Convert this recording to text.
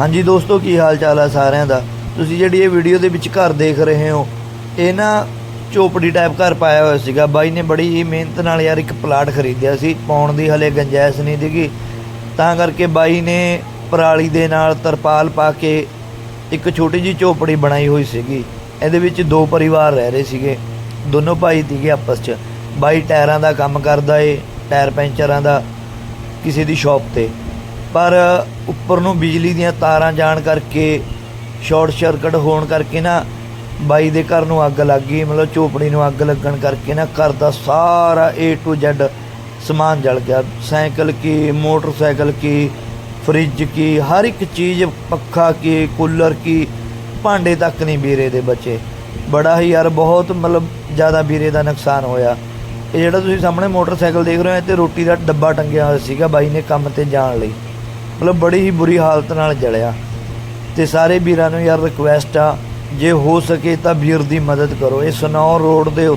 ਹਾਂਜੀ ਦੋਸਤੋ, ਕੀ ਹਾਲ ਚਾਲ ਆ ਸਾਰਿਆਂ ਦਾ? ਤੁਸੀਂ ਜਿਹੜੀ ਇਹ ਵੀਡੀਓ ਦੇ ਵਿੱਚ ਘਰ ਦੇਖ ਰਹੇ ਹੋ, ਇਹ ਨਾ ਚੋਪੜੀ ਟਾਈਪ ਘਰ ਪਾਇਆ ਹੋਇਆ ਸੀਗਾ। ਬਾਈ ਨੇ ਬੜੀ ਹੀ ਮਿਹਨਤ ਨਾਲ ਯਾਰ ਇੱਕ ਪਲਾਟ ਖਰੀਦਿਆ ਸੀ, ਪਾਉਣ ਦੀ ਹਲੇ ਗੰਜਾਇਸ਼ ਨਹੀਂ ਸੀਗੀ। ਤਾਂ ਕਰਕੇ ਬਾਈ ਨੇ ਪਰਾਲੀ ਦੇ ਨਾਲ ਤਰਪਾਲ ਪਾ ਕੇ ਇੱਕ ਛੋਟੀ ਜੀ ਝੋਪੜੀ ਬਣਾਈ ਹੋਈ ਸੀਗੀ। ਇਹਦੇ ਵਿੱਚ ਦੋ ਪਰਿਵਾਰ ਰਹਿ ਰਹੇ ਸੀਗੇ, ਦੋਨੋਂ ਭਾਈ ਸੀਗੇ ਆਪਸ 'ਚ। ਬਾਈ ਟਾਇਰਾਂ ਦਾ ਕੰਮ ਕਰਦਾ ਏ, ਟਾਇਰ ਪੈਂਚਰਾਂ ਦਾ, ਕਿਸੇ ਦੀ ਸ਼ਾਪ ਤੇ। ਪਰ ਉੱਪਰ ਨੂੰ ਬਿਜਲੀ ਦੀਆਂ ਤਾਰਾਂ ਜਾਣ ਕਰਕੇ, ਸ਼ਾਰਟ ਸਰਕਟ ਹੋਣ ਕਰਕੇ ਨਾ, ਬਾਈ ਦੇ ਘਰ ਨੂੰ ਅੱਗ ਲੱਗ ਗਈ, ਮਤਲਬ ਝੋਪੜੀ ਨੂੰ ਅੱਗ ਲੱਗਣ ਕਰਕੇ ਨਾ, ਘਰ ਦਾ ਸਾਰਾ A to Z ਸਮਾਨ ਜਲ ਗਿਆ। ਸਾਈਕਲ ਕੀ, ਮੋਟਰਸਾਈਕਲ ਕੀ, ਫ੍ਰਿਜ ਕੀ, ਹਰ ਇੱਕ ਚੀਜ਼, ਪੱਖਾ ਕੀ, ਕੂਲਰ ਕੀ, ਭਾਂਡੇ ਤੱਕ ਨਹੀਂ ਵੀਰੇ ਦੇ ਬਚੇ। ਬੜਾ ਹੀ ਯਾਰ, ਬਹੁਤ ਮਤਲਬ ਜ਼ਿਆਦਾ ਵੀਰੇ ਦਾ ਨੁਕਸਾਨ ਹੋਇਆ। ਇਹ ਜਿਹੜਾ ਤੁਸੀਂ ਸਾਹਮਣੇ ਮੋਟਰਸਾਈਕਲ ਦੇਖ ਰਹੇ ਹੋ, ਇਹ ਤੇ ਰੋਟੀ ਦਾ ਡੱਬਾ ਟੰਗਿਆ ਹੋਇਆ ਸੀਗਾ, ਬਾਈ ਨੇ ਕੰਮ ਤੇ ਜਾਣ ਲਈ। ਮਤਲਬ ਬੜੀ ਹੀ ਬੁਰੀ ਹਾਲਤ ਨਾਲ ਜਲਿਆ। ਤੇ ਸਾਰੇ ਵੀਰਾਂ ਨੂੰ ਯਾਰ ਰਿਕੁਐਸਟ ਆ, ਜੇ ਹੋ ਸਕੇ ਤਾਂ ਵੀਰ ਦੀ ਮਦਦ ਕਰੋ। ਇਹ ਸਨੌਰ ਰੋਡ ਦੇ ਉੱਤੇ